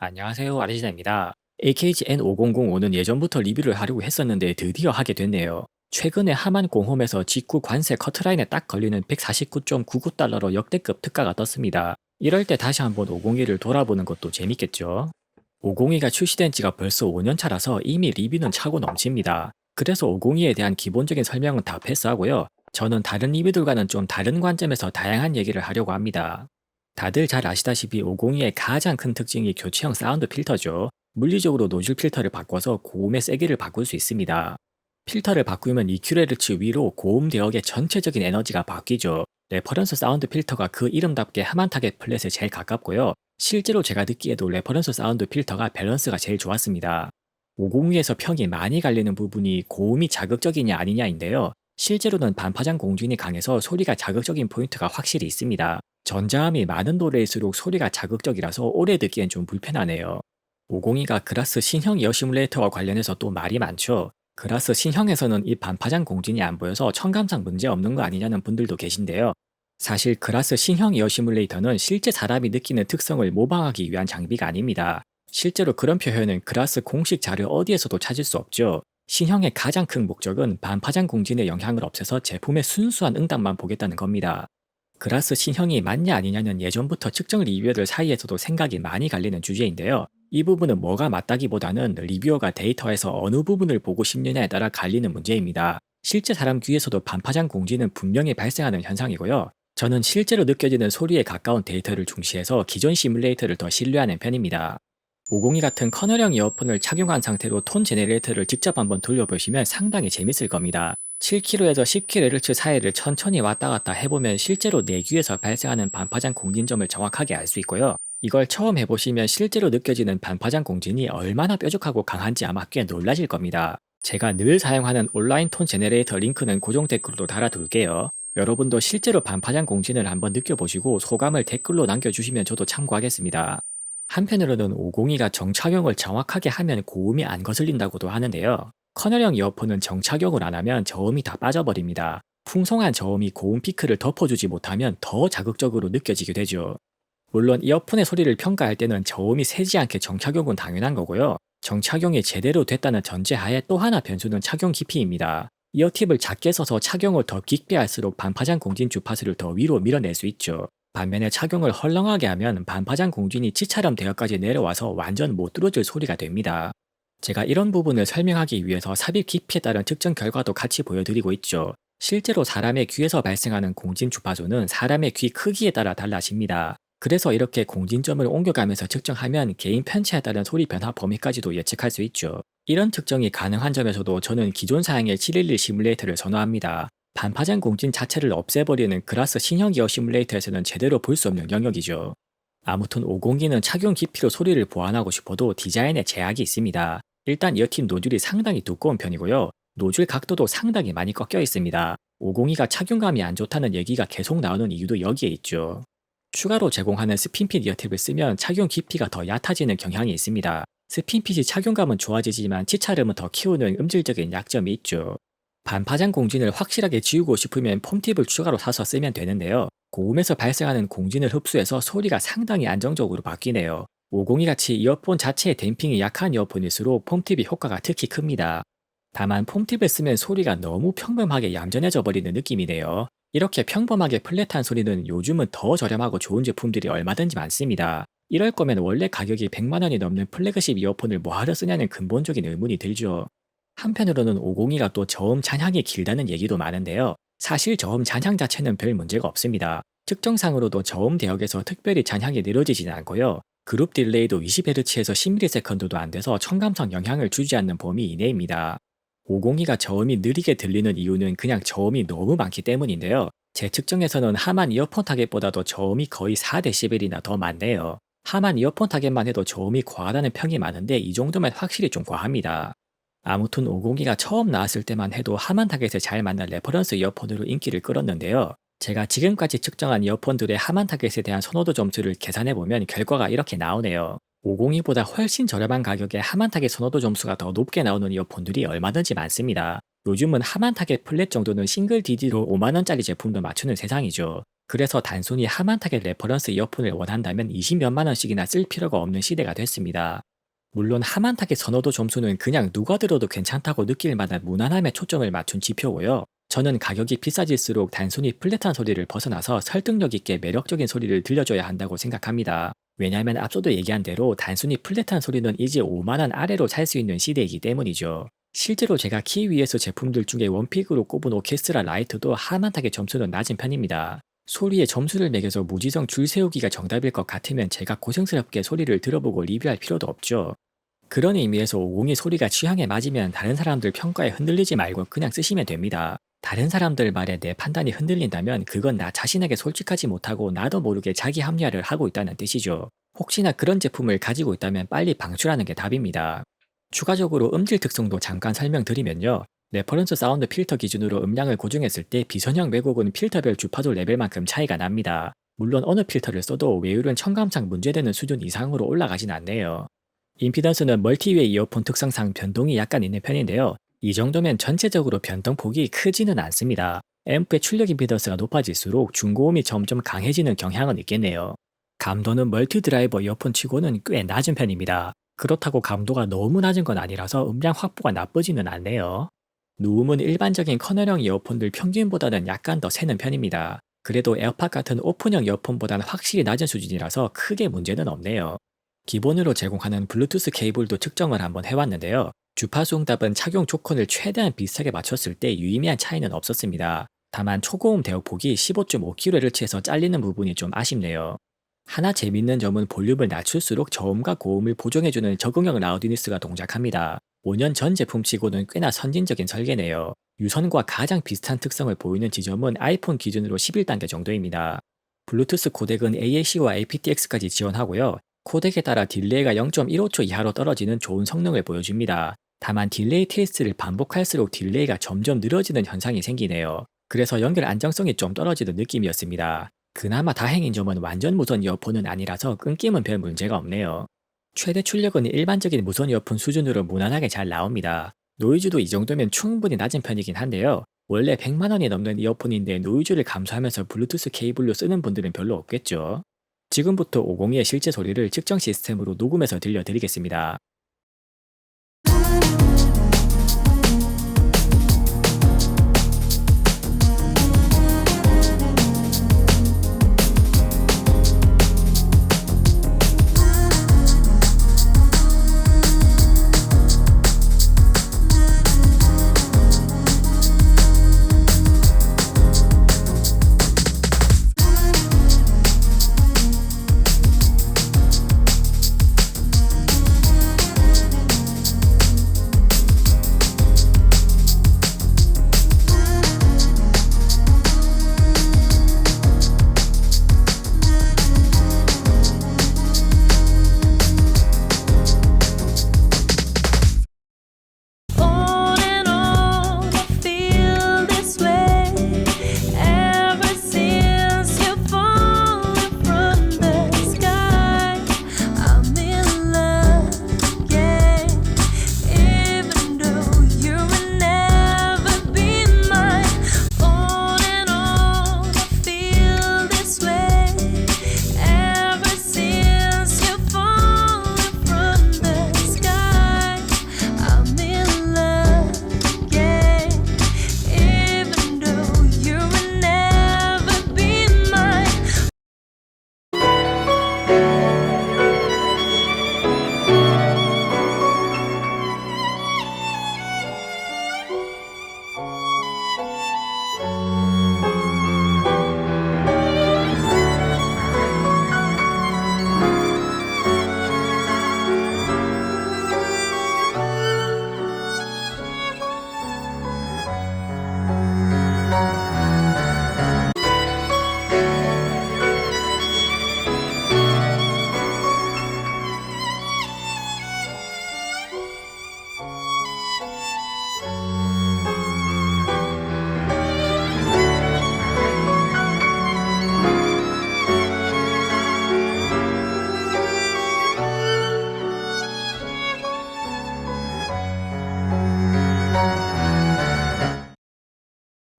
안녕하세요. 아르지나입니다. AKG N5005는 예전부터 리뷰를 하려고 했었는데 드디어 하게 됐네요. 최근에 하만 공홈에서 직구 관세 커트라인에 딱 걸리는 149.99달러로 역대급 특가가 떴습니다. 이럴 때 다시 한번 502를 돌아보는 것도 재밌겠죠? 502가 출시된 지가 벌써 5년 차라서 이미 리뷰는 차고 넘칩니다. 그래서 502에 대한 기본적인 설명은 다 패스하고요. 저는 다른 리뷰들과는 좀 다른 관점에서 다양한 얘기를 하려고 합니다. 다들 잘 아시다시피 502의 가장 큰 특징이 교체형 사운드 필터죠. 물리적으로 노즐 필터를 바꿔서 고음의 세기를 바꿀 수 있습니다. 필터를 바꾸면 EQ레르츠 위로 고음 대역의 전체적인 에너지가 바뀌죠. 레퍼런스 사운드 필터가 그 이름답게 하만 타겟 플랫에 제일 가깝고요. 실제로 제가 듣기에도 레퍼런스 사운드 필터가 밸런스가 제일 좋았습니다. 502에서 평이 많이 갈리는 부분이 고음이 자극적이냐 아니냐인데요. 실제로는 반파장 공준이 강해서 소리가 자극적인 포인트가 확실히 있습니다. 전자음이 많은 노래일수록 소리가 자극적이라서 오래 듣기엔 좀 불편하네요. 502가 그라스 신형 이어 시뮬레이터와 관련해서 또 말이 많죠. 그라스 신형에서는 이 반파장 공진이 안 보여서 청감상 문제 없는 거 아니냐는 분들도 계신데요. 사실 그라스 신형 이어 시뮬레이터는 실제 사람이 느끼는 특성을 모방하기 위한 장비가 아닙니다. 실제로 그런 표현은 그라스 공식 자료 어디에서도 찾을 수 없죠. 신형의 가장 큰 목적은 반파장 공진의 영향을 없애서 제품의 순수한 응답만 보겠다는 겁니다. 그라스 신형이 맞냐 아니냐는 예전부터 측정 리뷰어들 사이에서도 생각이 많이 갈리는 주제인데요. 이 부분은 뭐가 맞다기보다는 리뷰어가 데이터에서 어느 부분을 보고 싶느냐에 따라 갈리는 문제입니다. 실제 사람 귀에서도 반파장 공진은 분명히 발생하는 현상이고요. 저는 실제로 느껴지는 소리에 가까운 데이터를 중시해서 기존 시뮬레이터를 더 신뢰하는 편입니다. 502 같은 커널형 이어폰을 착용한 상태로 톤 제네레이터를 직접 한번 돌려보시면 상당히 재밌을 겁니다. 7kH에서 10kHz 사이를 천천히 왔다 갔다 해보면 실제로 내 귀에서 발생하는 반파장 공진점을 정확하게 알 수 있고요. 이걸 처음 해보시면 실제로 느껴지는 반파장 공진이 얼마나 뾰족하고 강한지 아마 꽤 놀라실 겁니다. 제가 늘 사용하는 온라인 톤 제네레이터 링크는 고정 댓글로 달아둘게요. 여러분도 실제로 반파장 공진을 한번 느껴보시고 소감을 댓글로 남겨주시면 저도 참고하겠습니다. 한편으로는 502가 정착용을 정확하게 하면 고음이 안 거슬린다고도 하는데요. 커널형 이어폰은 정착용을 안 하면 저음이 다 빠져버립니다. 풍성한 저음이 고음 피크를 덮어주지 못하면 더 자극적으로 느껴지게 되죠. 물론 이어폰의 소리를 평가할 때는 저음이 세지 않게 정착용은 당연한 거고요. 정착용이 제대로 됐다는 전제하에 또 하나 변수는 착용 깊이입니다. 이어팁을 작게 써서 착용을 더 깊게 할수록 반파장 공진 주파수를 더 위로 밀어낼 수 있죠. 반면에 착용을 헐렁하게 하면 반파장 공진이 치처럼 되어까지 내려와서 완전 못 들어줄 소리가 됩니다. 제가 이런 부분을 설명하기 위해서 삽입 깊이에 따른 측정 결과도 같이 보여드리고 있죠. 실제로 사람의 귀에서 발생하는 공진 주파수는 사람의 귀 크기에 따라 달라집니다. 그래서 이렇게 공진점을 옮겨가면서 측정하면 개인 편차에 따른 소리 변화 범위까지도 예측할 수 있죠. 이런 측정이 가능한 점에서도 저는 기존 사양의 711 시뮬레이터를 선호합니다. 반파장 공진 자체를 없애버리는 그라스 신형 기어 시뮬레이터에서는 제대로 볼 수 없는 영역이죠. 아무튼 502는 착용 깊이로 소리를 보완하고 싶어도 디자인에 제약이 있습니다. 일단 이어팀 노즐이 상당히 두꺼운 편이고요. 노즐 각도도 상당히 많이 꺾여 있습니다. 502가 착용감이 안 좋다는 얘기가 계속 나오는 이유도 여기에 있죠. 추가로 제공하는 스핀핏 이어팁을 쓰면 착용 깊이가 더 얕아지는 경향이 있습니다. 스핀핏이 착용감은 좋아지지만 치차름은 더 키우는 음질적인 약점이 있죠. 반파장 공진을 확실하게 지우고 싶으면 폼팁을 추가로 사서 쓰면 되는데요. 고음에서 발생하는 공진을 흡수해서 소리가 상당히 안정적으로 바뀌네요. 502같이 이어폰 자체의 댐핑이 약한 이어폰일수록 폼팁이 효과가 특히 큽니다. 다만 폼팁을 쓰면 소리가 너무 평범하게 얌전해져 버리는 느낌이네요. 이렇게 평범하게 플랫한 소리는 요즘은 더 저렴하고 좋은 제품들이 얼마든지 많습니다. 이럴 거면 원래 가격이 100만원이 넘는 플래그십 이어폰을 뭐하러 쓰냐는 근본적인 의문이 들죠. 한편으로는 502가 또 저음 잔향이 길다는 얘기도 많은데요. 사실 저음 잔향 자체는 별 문제가 없습니다. 특정상으로도 저음 대역에서 특별히 잔향이 느려지지는 않고요. 그룹 딜레이도 20Hz에서 10ms 도 안 돼서 청감성 영향을 주지 않는 범위 이내입니다. 502가 저음이 느리게 들리는 이유는 그냥 저음이 너무 많기 때문인데요. 제 측정에서는 하만 이어폰 타겟보다도 저음이 거의 4dB이나 더 많네요. 하만 이어폰 타겟만 해도 저음이 과하다는 평이 많은데 이 정도면 확실히 좀 과합니다. 아무튼 502가 처음 나왔을 때만 해도 하만 타겟에 잘 맞는 레퍼런스 이어폰으로 인기를 끌었는데요. 제가 지금까지 측정한 이어폰들의 하만 타겟에 대한 선호도 점수를 계산해보면 결과가 이렇게 나오네요. 502보다 훨씬 저렴한 가격에 하만 타겟 선호도 점수가 더 높게 나오는 이어폰들이 얼마든지 많습니다. 요즘은 하만 타겟 플랫 정도는 싱글 DD로 5만원짜리 제품도 맞추는 세상이죠. 그래서 단순히 하만 타겟 레퍼런스 이어폰을 원한다면 20몇만 원씩이나 쓸 필요가 없는 시대가 됐습니다. 물론 하만 타겟 선호도 점수는 그냥 누가 들어도 괜찮다고 느낄 만한 무난함에 초점을 맞춘 지표고요. 저는 가격이 비싸질수록 단순히 플랫한 소리를 벗어나서 설득력 있게 매력적인 소리를 들려줘야 한다고 생각합니다. 왜냐하면 앞서도 얘기한 대로 단순히 플랫한 소리는 이제 5만원 아래로 살 수 있는 시대이기 때문이죠. 실제로 제가 키위에서 제품들 중에 원픽으로 꼽은 오케스트라 라이트도 하만타게 점수는 낮은 편입니다. 소리에 점수를 매겨서 무지성 줄 세우기가 정답일 것 같으면 제가 고생스럽게 소리를 들어보고 리뷰할 필요도 없죠. 그런 의미에서 50이 소리가 취향에 맞으면 다른 사람들 평가에 흔들리지 말고 그냥 쓰시면 됩니다. 다른 사람들 말에 내 판단이 흔들린다면 그건 나 자신에게 솔직하지 못하고 나도 모르게 자기 합리화를 하고 있다는 뜻이죠. 혹시나 그런 제품을 가지고 있다면 빨리 방출하는 게 답입니다. 추가적으로 음질 특성도 잠깐 설명드리면요. 레퍼런스 사운드 필터 기준으로 음량을 고정했을 때 비선형 왜곡은 필터별 주파수 레벨만큼 차이가 납니다. 물론 어느 필터를 써도 외율은 청감상 문제되는 수준 이상으로 올라가진 않네요. 임피던스는 멀티웨이 이어폰 특성상 변동이 약간 있는 편인데요. 이 정도면 전체적으로 변동폭이 크지는 않습니다. 앰프의 출력 임피던스가 높아질수록 중고음이 점점 강해지는 경향은 있겠네요. 감도는 멀티 드라이버 이어폰 치고는 꽤 낮은 편입니다. 그렇다고 감도가 너무 낮은 건 아니라서 음량 확보가 나쁘지는 않네요. 누음은 일반적인 커널형 이어폰들 평균보다는 약간 더 새는 편입니다. 그래도 에어팟 같은 오픈형 이어폰보다는 확실히 낮은 수준이라서 크게 문제는 없네요. 기본으로 제공하는 블루투스 케이블도 측정을 한번 해왔는데요. 주파수 응답은 착용 조건을 최대한 비슷하게 맞췄을 때 유의미한 차이는 없었습니다. 다만 초고음 대역폭이 15.5kHz에서 잘리는 부분이 좀 아쉽네요. 하나 재밌는 점은 볼륨을 낮출수록 저음과 고음을 보정해주는 적응형 라우디니스가 동작합니다. 5년 전 제품치고는 꽤나 선진적인 설계네요. 유선과 가장 비슷한 특성을 보이는 지점은 아이폰 기준으로 11단계 정도입니다. 블루투스 코덱은 AAC와 aptX까지 지원하고요. 코덱에 따라 딜레이가 0.15초 이하로 떨어지는 좋은 성능을 보여줍니다. 다만 딜레이 테스트를 반복할수록 딜레이가 점점 늘어지는 현상이 생기네요. 그래서 연결 안정성이 좀 떨어지는 느낌이었습니다. 그나마 다행인 점은 완전 무선 이어폰은 아니라서 끊김은 별 문제가 없네요. 최대 출력은 일반적인 무선 이어폰 수준으로 무난하게 잘 나옵니다. 노이즈도 이 정도면 충분히 낮은 편이긴 한데요. 원래 100만 원이 넘는 이어폰인데 노이즈를 감수하면서 블루투스 케이블로 쓰는 분들은 별로 없겠죠. 지금부터 502의 실제 소리를 측정 시스템으로 녹음해서 들려드리겠습니다.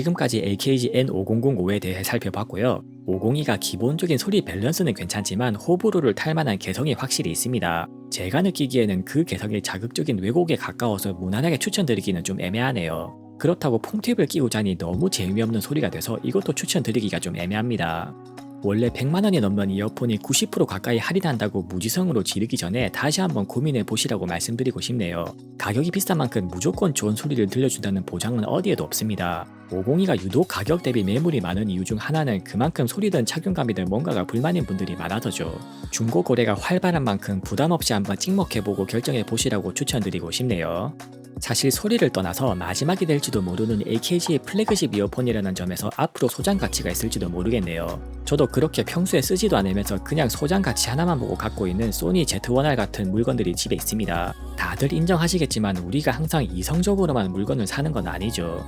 지금까지 AKG N5005에 대해 살펴봤고요. 502가 기본적인 소리 밸런스는 괜찮지만 호불호를 탈 만한 개성이 확실히 있습니다. 제가 느끼기에는 그 개성이 자극적인 왜곡에 가까워서 무난하게 추천드리기는 좀 애매하네요. 그렇다고 폰팁을 끼고 자니 너무 재미없는 소리가 돼서 이것도 추천드리기가 좀 애매합니다. 원래 100만 원이 넘는 이어폰이 90% 가까이 할인한다고 무지성으로 지르기 전에 다시 한번 고민해 보시라고 말씀드리고 싶네요. 가격이 비싼 만큼 무조건 좋은 소리를 들려준다는 보장은 어디에도 없습니다. 502가 유독 가격 대비 매물이 많은 이유 중 하나는 그만큼 소리든 착용감이든 뭔가가 불만인 분들이 많아서죠. 중고 거래가 활발한 만큼 부담 없이 한번 찍먹해보고 결정해 보시라고 추천드리고 싶네요. 사실 소리를 떠나서 마지막이 될지도 모르는 AKG의 플래그십 이어폰이라는 점에서 앞으로 소장 가치가 있을지도 모르겠네요. 저도 그렇게 평소에 쓰지도 않으면서 그냥 소장 가치 하나만 보고 갖고 있는 소니 Z1R 같은 물건들이 집에 있습니다. 다들 인정하시겠지만 우리가 항상 이성적으로만 물건을 사는 건 아니죠.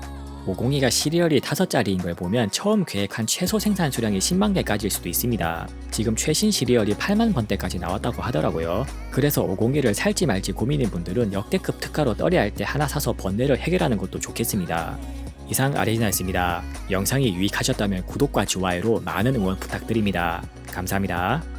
502가 시리얼이 5짜리인 걸 보면 처음 계획한 최소 생산 수량이 10만 개까지일 수도 있습니다. 지금 최신 시리얼이 8만 번대까지 나왔다고 하더라고요. 그래서 502를 살지 말지 고민인 분들은 역대급 특가로 떨이할 때 하나 사서 번뇌를 해결하는 것도 좋겠습니다. 이상 아레지나였습니다. 영상이 유익하셨다면 구독과 좋아요로 많은 응원 부탁드립니다. 감사합니다.